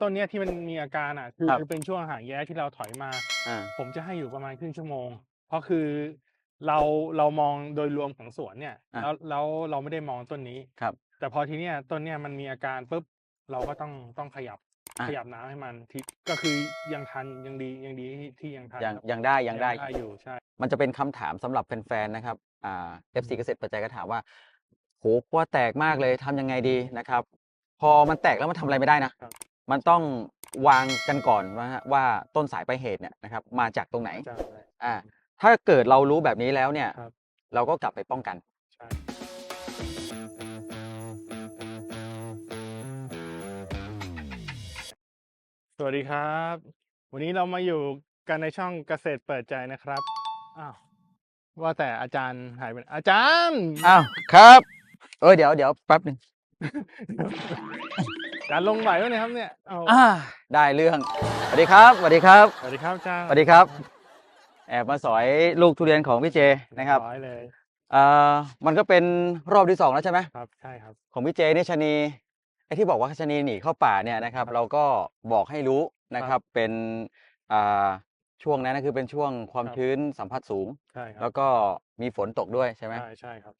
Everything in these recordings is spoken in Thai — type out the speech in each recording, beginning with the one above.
ต้นเนี้ยที่มันมีอาการอะ คือครับเป็นช่วงหางแย้ที่เราถอยมา อ่า ผมจะให้อยู่ประมาณครึ่งชั่วโมง เพราะคือเราเรามองโดยรวมของสวนเนี่ย อะแล้วแล้วเราไม่ได้มองต้นนี้ครับแต่พอทีเนี้ยต้นเนี้ยมันมีอาการปุ๊บเราก็ต้องต้องขยับอะ ขยับน้ำให้มันที่ก็คือยังทันยังดียังดีที่ที่ยังทันยังครับยังได้ยังได้ อยู่ใช่ มันจะเป็นคำถามสำหรับแฟนๆ นะครับอ่า FC เกษตรปัจจัยก็ถามว่าโหกลัวแตกมากเลยทำยังไงดีนะครับ พอมันแตกแล้วมันทำอะไรไม่ได้นะครับ มันต้องวางกันก่อนว่าฮะว่าต้นสายปลายเหตุเนี่ยนะครับ มาจากตรงไหนจะอะไรอ่าถ้าเกิดเรารู้แบบนี้แล้วเนี่ยครับเราก็กลับไปป้องกันใช่สวัสดีครับ วันนี้เรามาอยู่กันในช่องเกษตรเปิดใจนะครับอ้าวว่าแต่อาจารย์หายไปไหนอาจารย์อ้าวครับ เอ้ยเดี๋ยวเดี๋ยวแป๊บหนึ่ง อาจารย์ลงไหวไหมเนี่ยครับเนี่ยเอาอ่าได้เรื่องสวัสดีครับสวัสดีครับสวัสดีครับอาจารย์สวัสดีครับ แอบมาสอยลูกทุเรียนของพี่เจนะครับร้อยเลยอ่ามันก็เป็นรอบที่สองแล้วใช่ไหมครับใช่ครับ ของพี่เจนี่ชะนีไอ้ที่บอกว่าชะนีหนีเข้าป่าเนี่ยนะครับครับเราก็บอกให้รู้นะคครัรับบเป็นอ่าช่วงนั้นนะคือเป็นช่วงความครับ ชื้นสัมผัสสูง ใช่ครัแล้วก็มีฝนตกด้วยใช่ไหมใช่ใช่ครับ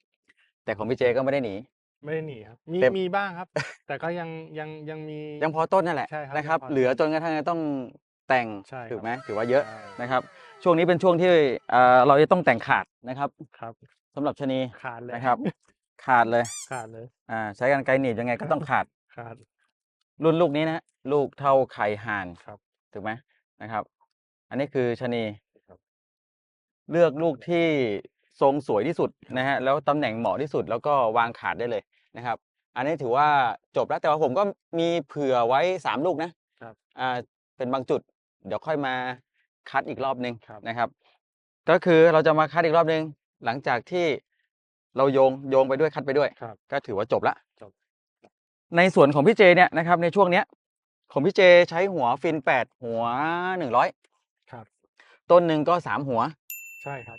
แต่ของพี่เจก็ไม่ได้หนี ไม่ได้หนีครับ มีเต็ม มีบ้างครับ แต่ก็ยังยังยังมี ยังพอต้นนั่นแหละใช่ครับนะครับ ยังพอเหลือจนกระทั่งต้องแต่งใช่ครับ ถูกไหมถือว่าเยอะใช่นะครับ ช่วงนี้เป็นช่วงที่อ่าเราจะต้องแต่งขาดนะครับครับ สำหรับชะนีขาดเลยนะครับ ขาดเลยขาดเลยอ่าใช้กันไกลหนีบยังไงก็ต้องขาด ขาด รุ่นลูกนี้นะลูกเท่าไข่ห่านครับถูกไหมนะครับ อันนี้คือชะนีครับ เลือกลูกที่ทรงสวยที่สุดนะฮะแล้วตำแหน่งเหมาะที่สุดแล้วก็วางขาดได้เลย นะครับ อันนี้ถือว่าจบแล้วแต่ว่าผมก็มีเผื่อไว้สามลูกนะครับ อ่าเป็นบางจุด เดี๋ยวค่อยมาคัดอีกรอบหนึ่งครับ นะครับ ก็คือเราจะมาคัดอีกรอบหนึ่งหลังจากที่เราโยงโยงไปด้วยคัดไปด้วย ครับ ก็ถือว่าจบละจบ ในส่วนของพี่เจเนี่ยนะครับในช่วงเนี้ย ของพี่เจใช้หัวฟินแปดหัวหนึ่งร้อยครับ ต้นหนึ่งก็สามหัว ใช่ครับ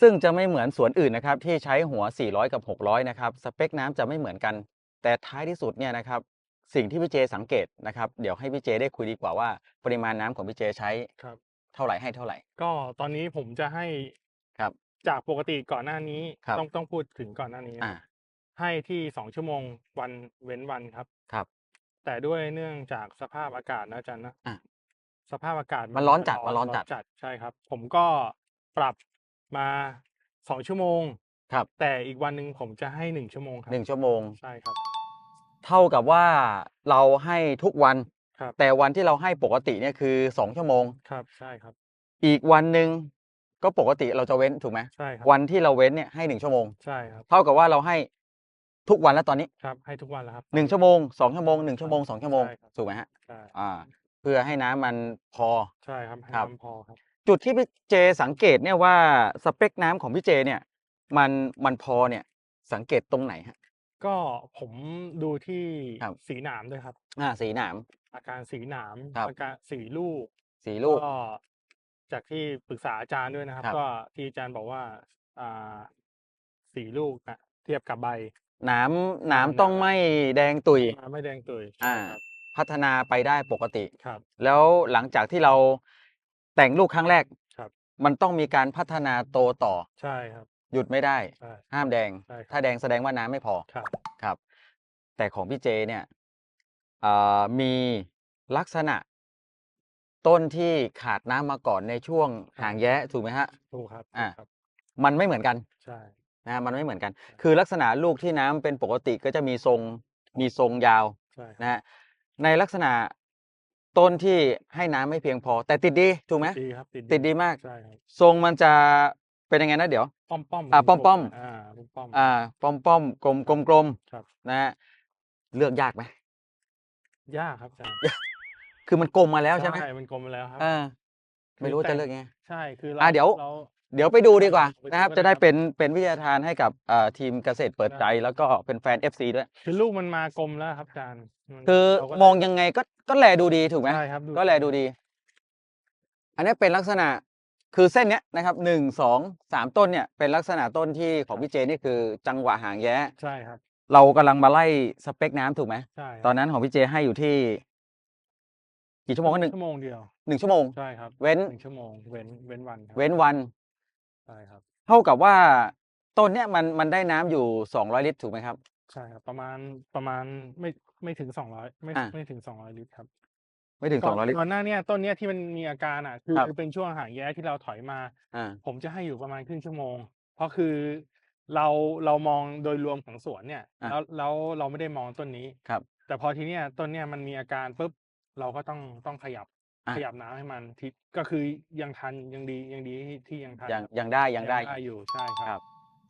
ซึ่งจะไม่เหมือนสวนอื่นนะครับที่ใช้หัว 400 กับ 600 นะครับสเปคน้ำจะไม่เหมือนกัน แต่ท้ายที่สุดเนี่ยนะครับสิ่งที่พี่เจสังเกตนะครับเดี๋ยวให้พี่เจได้คุยดีกว่าว่า ปริมาณน้ำของพี่เจใช้ครับเท่าไหร่ให้เท่าไหร่ ก็ตอนนี้ผมจะให้ครับจากปกติก่อนหน้านี้ครับต้องต้องพูดถึงก่อนหน้านี้อ่าให้ที่สองชั่วโมงวันเว้นวันครับครับ แต่ด้วยเนื่องจากสภาพอากาศนะอาจารย์นะอะสภาพอากาศมันร้อนจัดมันร้อนจัดจัดใช่ครับ ผมก็ปรับ มาสองชั่วโมง ครับ แต่อีกวันหนึ่งผมจะให้หนึ่งชั่วโมงครับหนึ่งชั่วโมง ใช่ครับ เท่ากับว่าเราให้ทุกวัน ครับ แต่วันที่เราให้ปกติเนี่ยคือ2ชั่วโมง ครับใช่ครับ อีกวันหนึ่งก็ปกติเราจะเว้นถูกไหมใช่ครับวันที่เราเว้นเนี่ยให้หนึ่งชั่วโมง ใช่ครับ เท่ากับว่าเราให้ทุกวันแล้วตอนนี้ครับ ให้ทุกวันแล้วครับหนึ่งชั่วโมงสองชั่วโมงหนึ่งชั่วโมงสองชั่วโมงใช่ครับถูกไหมฮะใช่อ่า เพื่อให้น้ำมันพอ ใช่ครับให้ครับ น้ำพอครับ จุดที่พี่เจสังเกตเนี่ยว่าสเปคน้ำของพี่เจเนี่ย มันมันพอเนี่ยสังเกตตรงไหนฮะก็ผมดูที่ครับสีหนามด้วยครับ อ่า สีหนาม อาการสีหนามครับอาการสีลูก สีลูกก็จากที่ปรึกษาอาจารย์ด้วยนะครับครับ ก็ที่อาจารย์บอกว่า อ่า สีลูกนะเทียบกับใบหนามหนามอ่าต้องไม่แดงตุยอ่าไม่แดงตุยอ่าใช่ครับพัฒนาไปได้ปกติครับ แล้วหลังจากที่เรา แต่งลูกครั้งแรกครับ มันต้องมีการพัฒนาโตต่อ ใช่ครับ หยุดไม่ได้ ใช่ ห้ามแดง ใช่ครับ ถ้าแดงแสดงว่าน้ำไม่พอครับครับ แต่ของพี่เจเนี่ยอ่ามีลักษณะ ต้นที่ขาดน้ำมาก่อนในช่วงหางแย้ถูกไหมฮะ ถูกครับอ่าถูกครับ มันไม่เหมือนกันใช่ นะฮะมันไม่เหมือนกันใช่คือลักษณะลูกที่น้ำเป็นปกติก็จะมีทรงมีทรงยาวใช่ครับนะฮะในลักษณะ ต้นที่ให้น้ำไม่เพียงพอ แต่ติดดีถูกไหมดีครับติดติดดีมาก ใช่ครับทรงมันจะเป็นยังไงนะเดี๋ยว ป้อมป้อมอ่าป้อมป้อม อ่าป้อมป้อม อ่าป้อมป้อมกลมกลมกลมครับ นะฮะเลือกยากไหมยากครับอาจารย์คือมันกลมมาแล้วใช่ไหมใช่มันกลมไปแล้วครับ เออไม่รู้คือแต่จะเลือกยังไง ใช่คืออะเดี๋ยวเรา เดี๋ยวไปดูดีกว่าไปดูนะครับกันจะได้นะครับเป็นเป็นวิทยาทานให้กับเอ่อทีมเกษตรเปิดได้ใจ แล้วก็เป็นแฟน FC ด้วย คือลูกมันมากลมแล้วครับอาจารย์มัน คือเราก็มองยังไงก็ก็แลดูดีถูกไหมใช่ครับก็แลดูดี อันนี้เป็นลักษณะคือเส้นเนี้ยนะครับหนึ่งสองสามต้นเนี่ยเป็นลักษณะต้นที่ของพี่เจนี่คือจังหวะหางแย้ใช่ครับ เรากำลังมาไล่สเปคน้ำถูกไหมใช่ครับตอนนั้นของพี่เจให้อยู่ที่ กี่ชั่วโมงก็หนึ่งชั่วโมงเดียวหนึ่งชั่วโมงใช่ครับ เว้นหนึ่งชั่วโมงเว้นเว้นวันครับเว้นวันใช่ครับ เท่ากับว่าต้นเนี้ยมันมันได้น้ำอยู่สองร้อยลิตรถูกไหมครับ ใช่ครับ ประมาณประมาณไม่ไม่ถึงสองร้อยไม่อะ ไม่ถึงสองร้อยลิตรครับ ไม่ถึงสองร้อยลิตรก่อนหน้าเนี้ยต้นเนี้ยที่มันมีอาการอะ คือครับ คือเป็นช่วงหางแย้ที่เราถอยมา อ่า ผมจะให้อยู่ประมาณครึ่งชั่วโมง เพราะคือเราเรามองโดยรวมของสวนเนี่ย อะแล้วแล้วเราไม่ได้มองต้นนี้ ครับแต่พอทีเนี้ยต้นเนี้ยมันมีอาการปุ๊บเราก็ต้องต้องขยับอะ ขยับน้ำให้มันทิก็คือยังทันยังดียังดีที่ที่ยังทันยังยังได้ยังได้ อยู่ใช่คครัรับ บ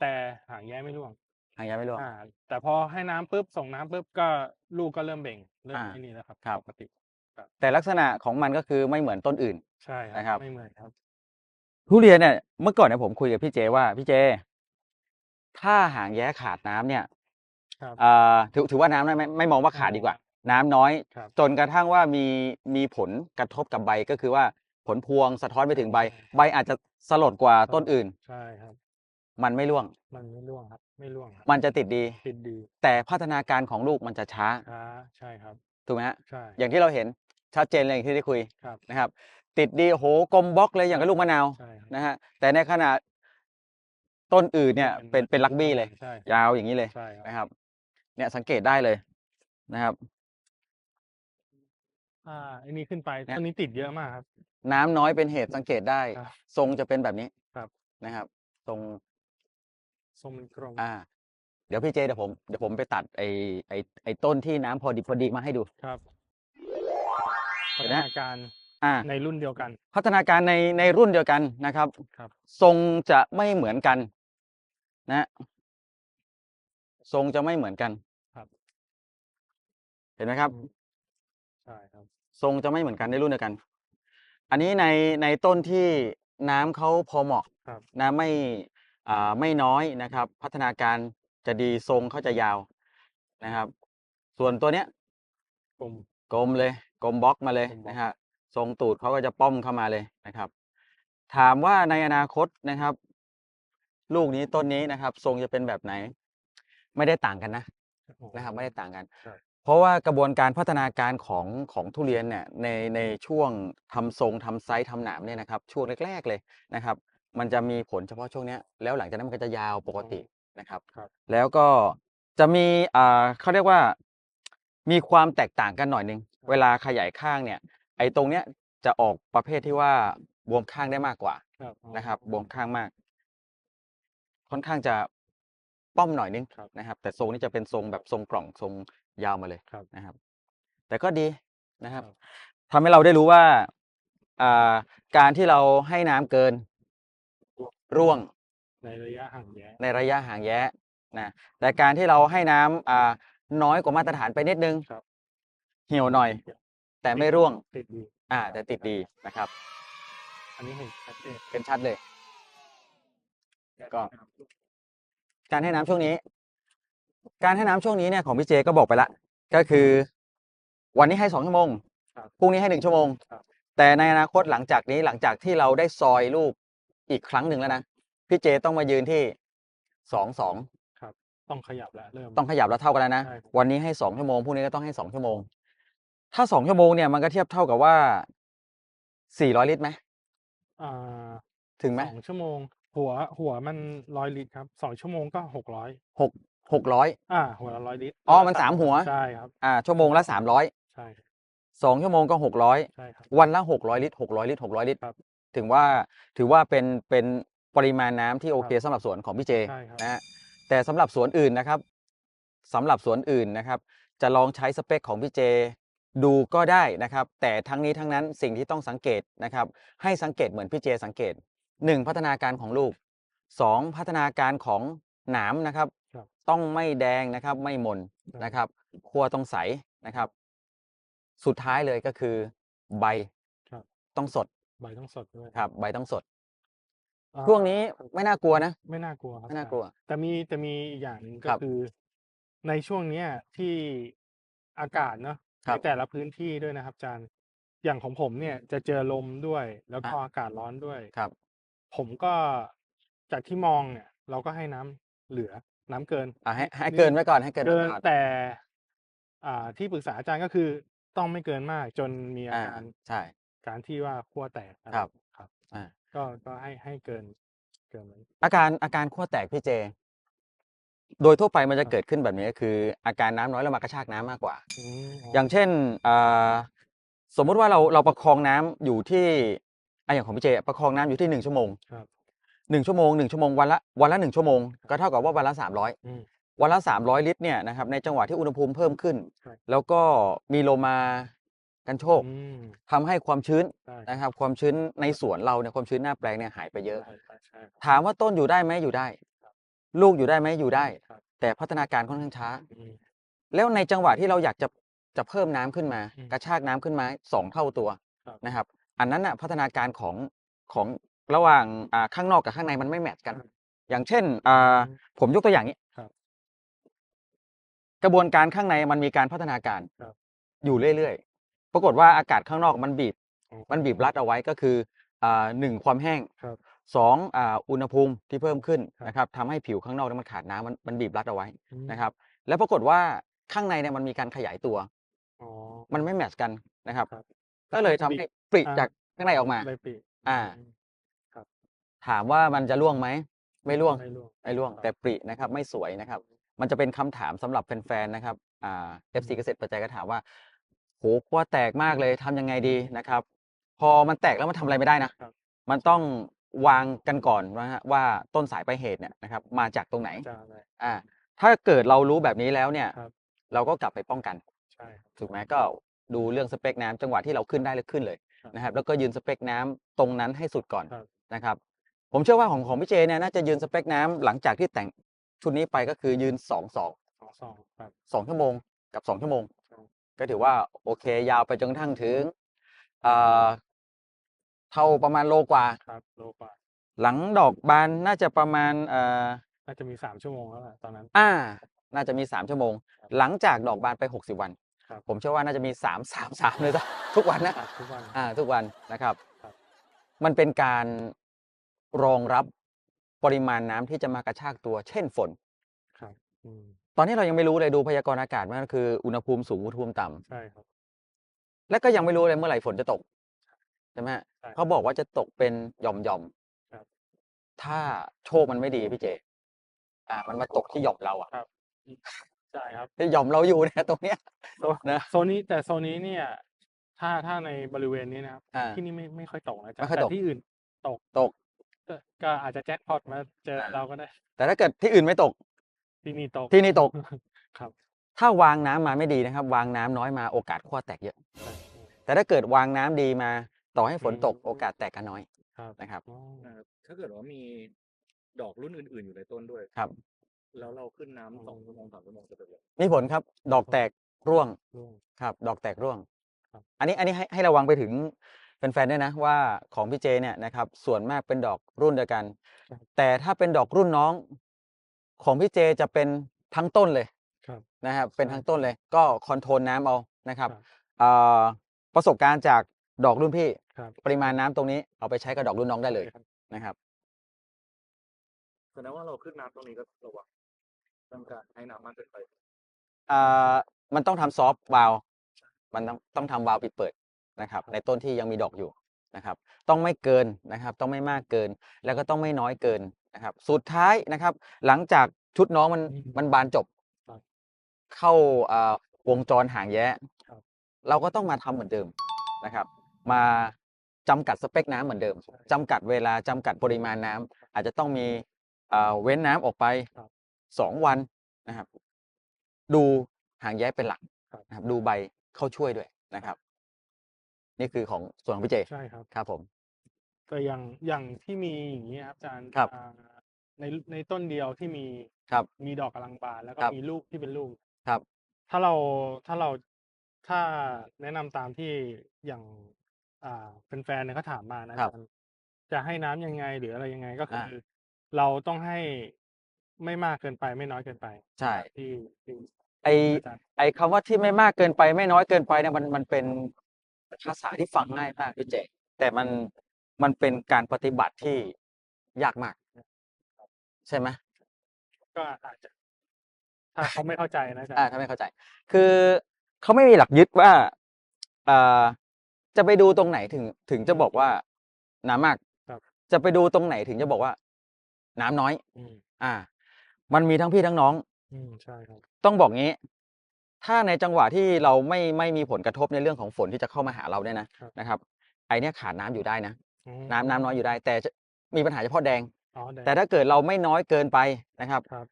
แต่หางแย้ไม่ร่วง หางยาไม่ร่วงอ่า แต่พอให้น้ำปุ๊บส่งน้ำปุ๊บก็ลูกก็เริ่มเบ่งเริ่มอ่าไอ้นี่แล้วครับครับ ปกติแต่ลักษณะของมันก็คือไม่เหมือนต้นอื่น ใช่ครับนะครับไม่เหมือนครับ ทุเรียนเนี่ยเมื่อก่อนเนี่ยผมคุยกับพี่เจว่าพี่เจ ถ้าหางแย้ขาดน้ำเนี่ยครับ เอ่อถือถือว่าน้ำไม่ไม่ไม่มองว่าขาดดีกว่า น้ำน้อย ครับจนกระทั่งว่ามีมีผลกระทบกับใบก็คือว่าผลพวงสะท้อนไปถึงใบ ใบอาจจะสลดกว่าต้นอื่น ใช่ครับ มันไม่ร่วง มันไม่ร่วงครับ ไม่ร่วงครับมันจะติดดี ติดดีแต่พัฒนาการของลูกมันจะช้าช้าใช่ครับ ถูกไหมฮะ ใช่ อย่างที่เราเห็นชัดเจนเลยอย่างที่ได้คุยครับ นะครับ ติดดีโหกลมบล็อกเลยอย่างกับลูกมะนาวใช่ครับนะฮะแต่ในขณะต้นอื่นเนี่ยเป็นเป็นลักบี้เลย ใช่ยาวอย่างนี้เลยใช่ครับนะครับ เนี่ยสังเกตได้เลยนะครับ อ่าอันนี้ขึ้นไปเนี่ย ต้นนี้ติดเยอะมากครับ น้ำน้อยเป็นเหตุสังเกตได้ ครับทรงจะเป็นแบบนี้ครับ นะครับ ทรง ทรงมันกลม อ่า เดี๋ยวพี่เจเดี๋ยวผมเดี๋ยวผมไปตัดไอ้ไอ้ไอ้ต้นที่น้ำพอดีพอดีมาให้ดู ครับเห็พันฒไหมนาการอ่า ในรุ่นเดียวกัน พัฒนาการในในรุ่นเดียวกันนะครับ ครับ ทรงจะไม่เหมือนกันนะ ทรงจะไม่เหมือนกันครับ เห็นไหมครับอืมใช่ครับ ทรงจะไม่เหมือนกันในรุ่นเดียวกัน อันนี้ในในต้นที่น้ำเขาพอเหมาะครับน้ำไม่อ่า ไม่น้อยนะครับ พัฒนาการจะดีทรงเขาจะยาวนะครับ ส่วนตัวเนี้ยกลมกลมเลยกลมบล็อกมาเลยกลมบล็อกนะฮะทรงตูดเขาก็จะป้อมเข้ามาเลยนะครับ ถามว่าในอนาคตนะครับ ลูกนี้ต้นนี้นะครับ ทรงจะเป็นแบบไหน ไม่ได้ต่างกันนะนะครับ ไม่ได้ต่างกันครับเพราะว่ากระบวนการพัฒนาการของของทุเรียนเนี่ยในในช่วงทำทรงทำไซส์ทำหนามเนี่ยนะครับ ช่วงแรก ๆเลยนะครับ มันจะมีผลเฉพาะช่วงเนี้ยแล้วหลังจากนั้นมันก็จะยาวปกตินะครับ ครับ แล้วก็จะมีอ่าเขาเรียกว่า มีความแตกต่างกันหน่อยหนึง เวลาขยายข้างเนี่ย ไอ้ตรงเนี้ยจะออกประเภทที่ว่าบวมข้างได้มากกว่า ครับนะครับบวมข้างมาก ค่อนข้างจะป้อมหน่อยนึงครับนะครับ แต่ทรงนี้จะเป็นทรงแบบทรงกล่องทรงยาวมาเลยครับนะครับ แต่ก็ดีนะครับครับ ทำให้เราได้รู้ว่าอ่าการที่เราให้น้ำเกิน ร่วงในระยะห่างแย้ในระยะห่างแย้นะแต่การที่เราให้น้ำอ่าน้อยกว่ามาตรฐานไปนิดนึงครับ เหี่ยวหน่อย แต่ไม่ร่วง ติดดีอ่า แต่ติดดีนะครับ อันนี้เห็นชัดเจนเป็นชัดเลย ก็ การให้น้ำช่วงนี้ การให้น้ำช่วงนี้เนี่ยของพี่เจก็บอกไปละ ก็คือ วันนี้ให้สองชั่วโมงครับ พรุ่งนี้ให้หนึ่งชั่วโมง ครับ แต่ในอนาคตหลังจากนี้หลังจากที่เราได้ซอยลูก อีกครั้งหนึ่งแล้วนะ พี่เจต้องมายืนที่สองสองต้องขยับแล้วเริ่ม ต้องขยับแล้วเท่ากันแล้วนะ ใช่ครับ วันนี้ให้สองชั่วโมงพรุ่งนี้ก็ต้องให้สองชั่วโมง ถ้าสองชั่วโมงเนี่ยมันก็เทียบเท่ากับว่าสี่ร้อยลิตรไหมอ่าถึงไหมสองชั่วโมง หัวหัวมันร้อยลิตรครับสองชั่วโมงก็หกร้อยหกหกร้อย อ่า หัวละร้อยลิตรอ๋อมันสามหัว ใช่ครับ อ่า ชั่วโมงละสามร้อยใช่สองชั่วโมงก็หกร้อยใช่ครับ วันละหกร้อยลิตรหกร้อยลิตรหกร้อยลิตรครับ ถึงว่าถือว่าเป็นเป็นปริมาณน้ำที่โอเคครับสำหรับสวนของพี่เจใช่ครับ นะฮะแต่สำหรับสวนอื่นนะครับสำหรับสวนอื่นนะครับ จะลองใช้สเปคของพี่เจดูก็ได้นะครับ แต่ทั้งนี้ทั้งนั้นสิ่งที่ต้องสังเกตนะครับ ให้สังเกตเหมือนพี่เจสังเกตหนึ่งพัฒนาการของลูกสองพัฒนาการของหนามนะครับ ครับต้องไม่แดงนะครับไม่หมนครับ นะครับคั่วต้องใสนะครับ สุดท้ายเลยก็คือใบครับ ต้องสด ใบต้องสดด้วยครับ ใบต้องสด อ่าช่วงนี้ไม่น่ากลัวนะ ไม่น่ากลัวครับไม่น่ากลัว แต่มีแต่มีอีกอย่างหนึ่งก็ครับคือ ในช่วงเนี้ยที่อากาศเนาะครัในบแต่ละพื้นที่ด้วยนะครับอาจารย์อย่างของผมเนี่ยจะเจอลมด้วย แล้วก็อะอากาศร้อนด้วยครับ ผมก็จากที่มองเนี่ย เราก็ให้น้ำเหลือน้ำเกิน อะให้ให้เกินไว้ก่อนให้เกินเกิไว้นก่อน แต่ อ่าที่ปรึกษาอาจารย์ก็คือต้องไม่เกินมากจนมีอาอ่า การใช่ การที่ว่าขั้วแตกอะไครับ ครับอ่า ก็ก็ให้ให้เกินเกินนั้น อาการอาการขั้วแตกพี่เจ โดยทั่วไปมันจะครับเกิดขึ้นแบบนี้ก็คือ อาการน้ำน้อยแล้วมากระชากน้ำมากกว่าอืมอย่างเช่นอ่าสมมุติว่าเราเราประคองน้ำอยู่ที่อะอย่างของพี่เจประคองน้ำอยู่ที่หนึ่งชั่วโมงครับ หนึ่งชั่วโมงหนึ่งชั่วโมงวันละวันละหนึ่งชั่วโมงก็เท่ากับว่าวันละสามร้อยอืม วันละ300ลิตรเนี่ยนะครับในจังหวะที่อุณหภูมิเพิ่มขึ้น ครับแล้วก็มีโลมา กันโชกอืมทำให้ความชื้นใช่นะครับ ความชื้นในสวนเราเนี่ยความชื้นหน้าแปลงเนี่ยหายไปเยอะ ใช่ใช่ใช่ครับถามว่าต้นอยู่ได้ไหมอยู่ได้ ลูกอยู่ได้ไหมอยู่ได้ ครับแต่พัฒนาการค่อนข้างช้า อืม แล้วในจังหวะที่เราอยากจะจะเพิ่มน้ำขึ้นมา อืมกระชากน้ำขึ้นมาสองเท่าตัวครับ นะครับ อันนั้นน่ะพัฒนาการของของระหว่างอ่าข้างนอกกับข้างในมันไม่แมทช์กัน อย่างเช่นอ่าผมยกตัวอย่างนี้ครับกระบวนการข้างในมันมีการพัฒนาการ ครับอยู่เรื่อยๆ ปรากฏว่าอากาศข้างนอกมันบีบอ๋อมันบีบรัดเอาไว้ก็คืออ่าหนึ่งความแห้งครับสองอ่าอุณหภูมิที่เพิ่มขึ้นครับนะครับทำให้ผิวข้างนอกเนี่ยมันขาดน้ำมันมันบีบรัดเอาไว้อืมนะครับ แล้วปรากฏว่าข้างในเนี่ยมันมีการขยายตัวอ๋อมันไม่แมทช์กันนะครับครับก็เลยทำให้ปริอ่าจากข้างในออกมาเลยปีกอ่าอืมถามว่ามันจะร่วงไหมไม่ร่วงไม่ร่วงไม่ร่วงครับแต่ปรินะครับ ไม่สวยนะครับ มันจะเป็นคำถามสำหรับแฟนๆนะครับอ่า FC เกษตรปัจจัยก็ถามว่า โหขั้วแตกมากเลยทำยังไงดีนะครับ พอมันแตกแล้วมันทำอะไรไม่ได้นะ ครับ มันต้องวางกันก่อนนะฮะว่าต้นสายปลายเหตุเนี่ยนะครับมาจากตรงไหนจะอะไร อ่าถ้าเกิดเรารู้แบบนี้แล้วเนี่ย ครับ เราก็กลับไปป้องกัน ใช่ครับถูกไหมก็ดูเรื่องสเปคน้ำจังหวะที่เราขึ้นได้เลยขึ้นเลยครับนะครับ แล้วก็ยืนสเปคน้ำตรงนั้นให้สุดก่อนครับนะครับ ผมเชื่อว่าของของพี่เจเนี่ยน่าจะยืนสเปคน้ำหลังจากที่แต่งชุดนี้ไปก็คือยืนสองสองสองสองครับสองชั่วโมงกับสองชั่วโมงครับ ก็ถือว่าโอเค ยาวไปจนกระทั่งถึงเอ่อเท่าประมาณโลกว่า ครับโลกว่าหลังดอกบานน่าจะประมาณเอ่อน่าจะมีสามชั่วโมงแล้วแหละตอนนั้น อ่า น่าจะมีสามชั่วโมง หลังจากดอกบานไปหกสิบวัน ครับ ผมเชื่อว่าน่าจะมีสามสามสามเลยจ้ะทุกวันนะอัดทุกวัน อ่าทุกวันนะครับ ครับ มันเป็นการรองรับปริมาณน้ำที่จะมากระชากตัว เช่นฝนครับอืม ตอนนี้เรายังไม่รู้เลยดูพยากรณ์อากาศมันก็คืออุณหภูมิสูงอุณหภูมิต่ำใช่ครับ และก็ยังไม่รู้เลยเมื่อไหร่ฝนจะตกใช่ไหมฮะใช่ เขาบอกว่าจะตกเป็นหย่อมหย่อมๆครับถ้าโชคมันไม่ดีพี่เจ อ่า มันมาตกที่หย่อมเราอะใช่ครับที่หย่อมเราอยู่เนี่ยตรงเนี้ย โซนนะ โซนนี้แต่โซนนี้เนี่ย ถ้าถ้าในบริเวณนี้นะครับ อ่า ที่นี่ไม่ไม่ค่อยตกนะจ๊ะไม่ค่อยแต่ตกที่อื่นตกตก ก็ก็อาจจะแจ็คพอตมาเจออ่าเราก็ได้ แต่ถ้าเกิดที่อื่นไม่ตก ที่นี่ตกที่นี่ตก ครับ ถ้าวางน้ำมาไม่ดีนะครับ วางน้ำน้อยมาโอกาสขั้วแตกเยอะใช่แต่ถ้าเกิดวางน้ำดีมาต่อให้ฝนตกอืมโอกาสแตกก็น้อยครับนะครับอ๋อนะครับถ้าเกิดว่ามีดอกรุ่นอื่น ๆอยู่ในต้นด้วยครับ แล้วเราขึ้นน้ำสองชั่วโมงสามชั่วโมงจะเป็นยังไงมีผลครับ ดอกแตกร่วงร่วงครับ ดอกแตกร่วงครับอันนี้อันนี้ให้ให้ระวังไปถึงแฟนๆด้วยนะว่าของพี่เจเนี่ยนะครับส่วนมากเป็นดอกรุ่นเดียวกัน แต่ถ้าเป็นดอกรุ่นน้อง ของพี่เจจะเป็นทั้งต้นเลยครับนะครับเป็นใช่ทั้งต้นเลย ก็คอนโทรลน้ำเอานะครับครับเอ่อประสบการณ์จากดอกรุ่นพี่ครับปริมาณน้ำตรงนี้เอาไปใช้กับดอกรุ่นน้องได้เลยครับนะครับแสดงว่าเราขึ้นน้ำตรงนี้ก็ระวังเรื่องการให้น้ำมากเกินไปอ่ามันต้องทำซอฟต์วาลวมันต้องต้องทำวาล์วปิดเปิดนะครับ ในต้นที่ยังมีดอกอยู่นะครับ ต้องไม่เกินนะครับ ต้องไม่มากเกิน แล้วก็ต้องไม่น้อยเกิน นะครับสุดท้ายนะครับ หลังจากชุดน้องมันอืมมันบานจบครับเข้าอ่าวงจรหางแย้ครับเราก็ต้องมาทำเหมือนเดิมนะครับ มาจำกัดสเปคน้ำเหมือนเดิมใช่จำกัดเวลาจำกัดปริมาณน้ำอาจจะต้องมีอ่าเว้นน้ำออกไปครับสองวันนะครับ ดูหางแย้เป็นหลักครับนะครับ ดูใบเข้าช่วยด้วยนะครับ นี่คือของส่วนของพี่เจใช่ครับครับผม แต่อย่างอย่างที่มีอย่างนี้ครับอาจารย์ครับอ่าในในต้นเดียวที่มีครับมีดอกกำลังบานแล้วก็ครับมีลูกที่เป็นลูกครับถ้าเราถ้าเราถ้าแนะนำตามที่อย่าง อ่าแฟนๆเนี่ยเขาถามมานะครับอาจารย์จะให้น้ำยังไงหรืออะไรยังไงก็คือเราต้องให้ไม่มากเกินไปไม่น้อยเกินไปใช่ ที่ที่ไออาจารย์ไอคำว่าที่ไม่มากเกินไปไม่น้อยเกินไปเนี่ยมันมันเป็นภาษาที่ฟังง่ายมากพี่เจแต่มัน มันเป็นการปฏิบัติที่ยากมาก ใช่ไหมก็อาจจะ ถ้าเขาไม่เข้าใจนะอาจารอ่าย์ถ้าไม่เข้าใจ คือเขาไม่มีหลักยึดว่าเอ่อจะไปดูตรงไหนถึง ถึงจะบอกว่าน้ำมากครับจะไปดูตรงไหนถึงจะบอกว่า น้ำน้อยอืมอ่า มันมีทั้งพี่ทั้งน้องอืมใช่ครับ ต้องบอกงี้ ถ้าในจังหวะที่เราไม่ไม่มีผลกระทบในเรื่องของฝนที่จะเข้ามาหาเราเนี่ยนะครับนะครับ ไอเนี้ยขาดน้ำอยู่ได้นะอืม น้ำน้ำน้อยอยู่ได้ แต่จะมีปัญหาเฉพาะแดง อ๋อแดง แต่ถ้าเกิดเราไม่น้อยเกินไปนะครับ ครับ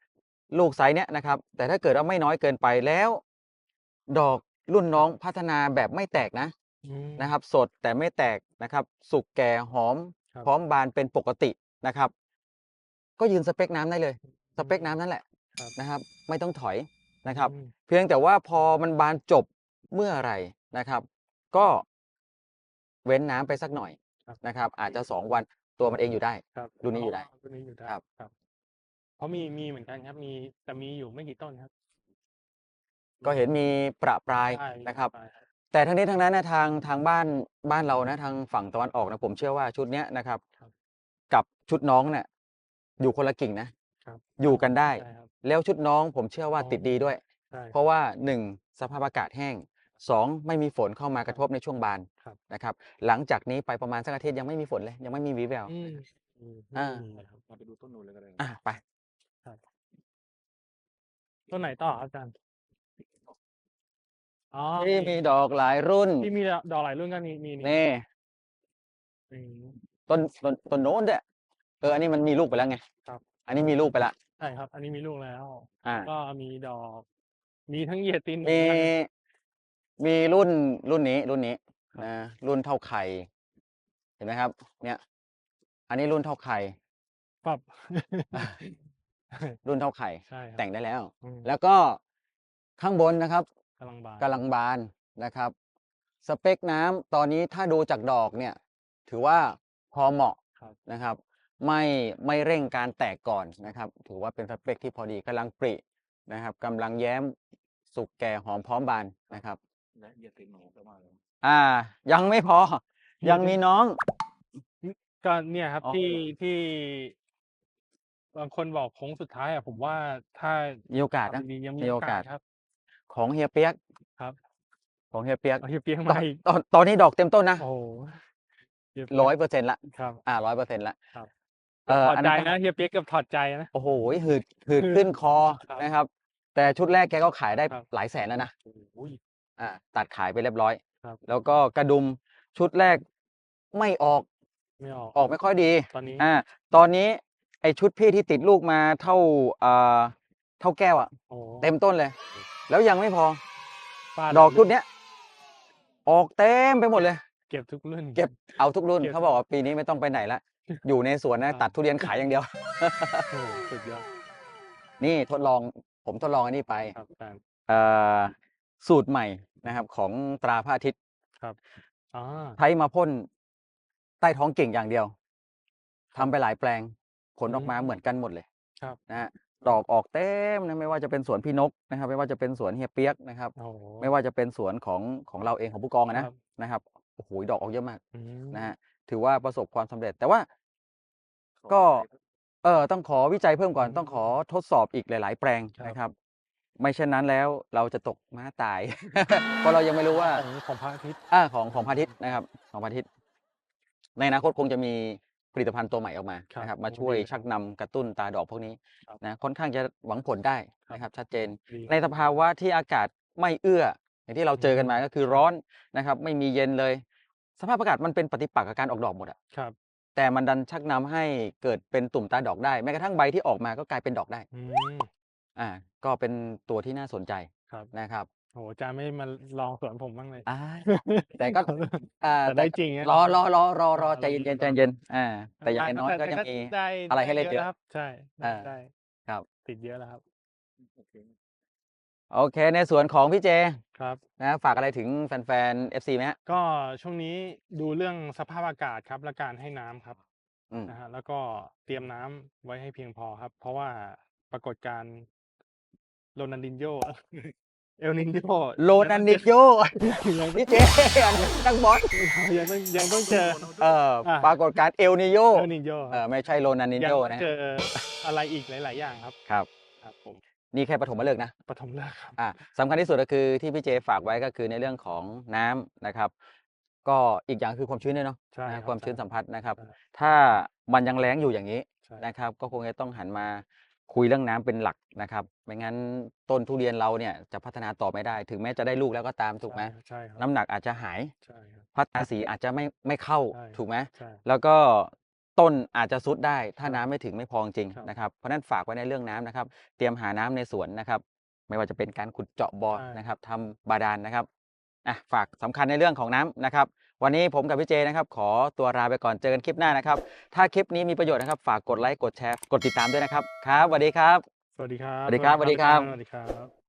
ลูกไซส์เนี้ยนะครับ แต่ถ้าเกิดว่าไม่น้อยเกินไปแล้ว ดอกรุ่นน้องพัฒนาแบบไม่แตกนะอืม นะครับ สดแต่ไม่แตกนะครับ สุกแก่หอม ครับ พร้อมบานเป็นปกตินะครับ ก็ยืนสเปคน้ำได้เลย สเปคน้ำนั่นแหละครับ นะครับ ไม่ต้องถอยนะครับ อืม เพียงแต่ว่าพอมันบานจบเมื่อไหร่นะครับ ก็เว้นน้ำไปสักหน่อย ครับนะครับ อาจจะสองวันตัวมันเองอยู่ได้ ครับรุ่นนี้อยู่ได้รุ่นนี้อยู่ได้ครับ ครับ เพราะมีมีเหมือนกันครับ มีแต่มีอยู่ไม่กี่ต้นครับก็เห็นมีประปรายใช่นะครับใช่ครับ แต่ทั้งนี้ทั้งนั้นนะทางทางบ้านบ้านเรานะทางฝั่งตะวันออกนะผมเชื่อว่าชุดเนี้ยนะครับ ครับกับชุดน้องเนี่ยอยู่คนละกิ่งนะครับ อยู่กันได้ ใช่ครับ แล้วชุดน้องผมเชื่อว่าอ๋อ ติดดีด้วย ใช่เพราะว่าหนึ่งสภาพอากาศแห้ง สองไม่มีฝนเข้ามากระทบในช่วงบานครับนะครับหลังจากนี้ไปประมาณสักอาทิตย์ยังไม่มีฝนเลยยังไม่มีวีแวว อืมอืมอ่าไม่มีครับมาไปดูต้นนู้นเลยก็ได้นะอะไป ต้นไหนต่อครับอาจารย์อ๋อที่มีดอกหลายรุ่นที่มีดอกหลายรุ่นก็มีมีนี่อืมต้นต้นต้นโน้นด้วยเอออันนี้มันมีลูกไปแล้วไงครับ อันนี้มีลูกไปละใช่ครับ อันนี้มีลูกแล้ว อ่าก็มีดอก มีทั้งเหยียดตินมี มีรุ่นรุ่นนี้รุ่นนี้นะรุ่นเท่าไข่เห็นไหมครับ เนี่ย อันนี้รุ่นเท่าไข่ครับรุ่นเท่าไข่ใช่ครับแต่งได้แล้วอืมแล้วก็ข้างบนนะครับกำลังบานกำลังบานนะครับ สเปคน้ำตอนนี้ถ้าดูจากดอกเนี่ย ถือว่าพอเหมาะครับนะครับ ไม่ไม่เร่งการแตกก่อนนะครับ ถือว่าเป็นสเปคที่พอดีกำลังปรินะครับกำลังแย้มสุกแก่หอมพร้อมบานนะครับ และเหยียดติดหนูประมาณนั้นอ่า ยังไม่พอ ยังมีน้อง ก็เนี่ยครับอ๋อ ที่ที่ บางคนบอกโค้งสุดท้ายอะผมว่าถ้ามีโอกาสนะ ทำดีๆยังมีมีโอโอกากาส สครับ ของเฮียเปียกครับ ของเฮียเปียกเอาเฮียเปียกตอมานอีกตอนตอนนี้ดอกเต็มต้นนะโอ้โหเฮีเปี๊กร้อยเปอร์เซ็นต์ละครับ อ่าร้อยเปอร์เซ็นต์ละครับ เอ่อถอดอันใจนั้นก็นะเฮียเปียกเกือบถอดใจนะ โอ้โหหืดหืดหืดขึ้นคอครับนะครับ แต่ชุดแรกแกก็ขายได้ครับ หลายแสนแล้วนะ โอ้ย อ่าตัดขายไปเรียบร้อย ครับ แล้วก็กระดุมชุดแรกไม่ออกไม่ออกออกไม่ค่อยดีตอนนี้อ่าตอนนี้ไอชุดพี่ที่ติดลูกมาเท่าอ่าเท่าแก้วอะโอ้เต็มต้นเลย แล้วยังไม่พอ ฟาดอกชุดเนี้ยออกเต็มไปหมดเลย เก็บทุกรุ่น เก็บ เอาทุกรุ่นเก็บ เขาบอกว่าปีนี้ไม่ต้องไปไหนละ อยู่ในสวนครันะบตัดทุเรียนขายอย่างเดียว โอ้โหสุดยอดนี่ทดลองผมทดลองอันนี้ไป ครับอาจารย์เอ่อ สูตรใหม่นะครับ ของตราพระอาทิตย์อ๋อใช้มาพ่นใต้ท้องกิ่งอย่างเดียวทำไปหลายแปลงผลออกมาอืมเหมือนกันหมดเลยครับนะฮะดอกออกเต็มนะไม่ว่าจะเป็นสวนพี่นกนะครับ ไม่ว่าจะเป็นสวนเฮียเปียกนะครับ โอ้โห ไม่ว่าจะเป็นสวนของของเราเองของผู้กองอะนะครับ นะครับโอ้โหดอกออกเยอะมาก อืม นะฮะถือว่าประสบความสำเร็จแต่ว่าก็ เออต้องขอวิจัยเพิ่มก่อนอืมต้องขอทดสอบอีกหลาย ๆ แปลงครับ นะครับ ไม่เช่นนั้นแล้วเราจะตกม้าตาย เพราะเรายังไม่รู้ว่าของของพระอาทิตย์อ่าของของพาทิตย์นะครับของพาทิตย์ ในอนาคตคงจะมีผลิตภัณฑ์ตัวใหม่ออกมาครับนะครับมาโอ้ช่วยดีครับชักนำกระตุ้นตาดอกพวกนี้ครับนะค่อนข้างจะหวังผลได้ครับนะครับ ชัดเจน ดี ในสภาวะที่อากาศไม่เอื้อ อย่างที่เราเจอกันมาอืมก็คือร้อนนะครับ ไม่มีเย็นเลย สภาพอากาศมันเป็นปฏิปักษ์กับการออกดอกหมดอะครับแต่มันดันชักนำให้เกิดเป็นตุ่มตาดอกได้แม้กระทั่งใบที่ออกมาก็กลายเป็นดอกได้ อืม อ่า ก็เป็นตัวที่น่าสนใจครับนะครับโอ้โหอาจารย์ไม่มาลองสวนผมบ้างเลย อ่า แต่ก็ อ่าแต่ได้จริงนะรอรอรอรอรออ่าใจเย็นรอใจเย็นอ่า แต่อย่างน้อยๆก็ยังมีได้อะไรให้เล่นด้เยอะแล้วครับ ใช่อ่า ได้ครับ ติดเยอะแล้วครับโอเคโอเค ในส่วนของพี่เจครับ นะฝากอะไรถึงแฟนๆ FC ไหมฮะ ก็ช่วงนี้ดูเรื่องสภาพอากาศครับ และการให้น้ำครับอืม นะฮะแล้วก็เตรียมน้ำไว้ให้เพียงพอครับ เพราะว่าปรากฏการณ์ โรนันดินโยเอลนินโยโรนันดิโยยังพี่เจอันนี้นักบอลยังต้องยังต้องเจอ เอ่ออะปรากฏการณ์เอลนิโยเอลนินโยเออไม่ใช่โรนันดิยังโยต้องนะเจออะไรอีกหลาย ๆ อย่างครับครับครับผมนี่แค่ปฐมฤกษ์นะปฐมฤกษ์ครับอ่าสำคัญที่สุดก็คือที่พี่เจฝากไว้ก็คือในเรื่องของน้ำนะครับ ก็อีกอย่างคือความชื้นด้วยเนาะใช่นะรับความชื้นใช่สัมผัสนะครับใช่ถ้ามันยังแรงอยู่อย่างนี้ใช่นะครับ ก็คงจะต้องหันมา คุยเรื่องน้ำเป็นหลักนะครับไม่งั้นต้นทุเรียนเราเนี่ยจะพัฒนาต่อไม่ได้ ถึงแม้จะได้ลูกแล้วก็ตามถูกไหมใช่ครับน้ำหนักอาจจะหายใช่ครับพัฒนาสีอาจจะไม่ไม่เข้าใช่ถูกไหมใช่แล้วก็ต้นอาจจะซุดได้ ถ้าครับน้ำไม่ถึงไม่พอจริงครับนะครับเพราะฉะนั้นฝากไว้ในเรื่องน้ำนะครับ เตรียมหาน้ำในสวนนะครับ ไม่ว่าจะเป็นการขุดเจาะบ่อใช่นะครับทำบาดาลนะครับอะฝากสำคัญในเรื่องของน้ำนะครับ วันนี้ผมกับพี่เจนะครับ ขอตัวลาไปก่อนเจอกันคลิปหน้านะครับ ถ้าคลิปนี้มีประโยชน์นะครับ ฝากกดไลค์กดแชร์กดติดตามด้วยนะครับครับสวัสดีครับ สวัสดีครับ สวัสดีครับ สวัสดีครับ สวัสดีครับ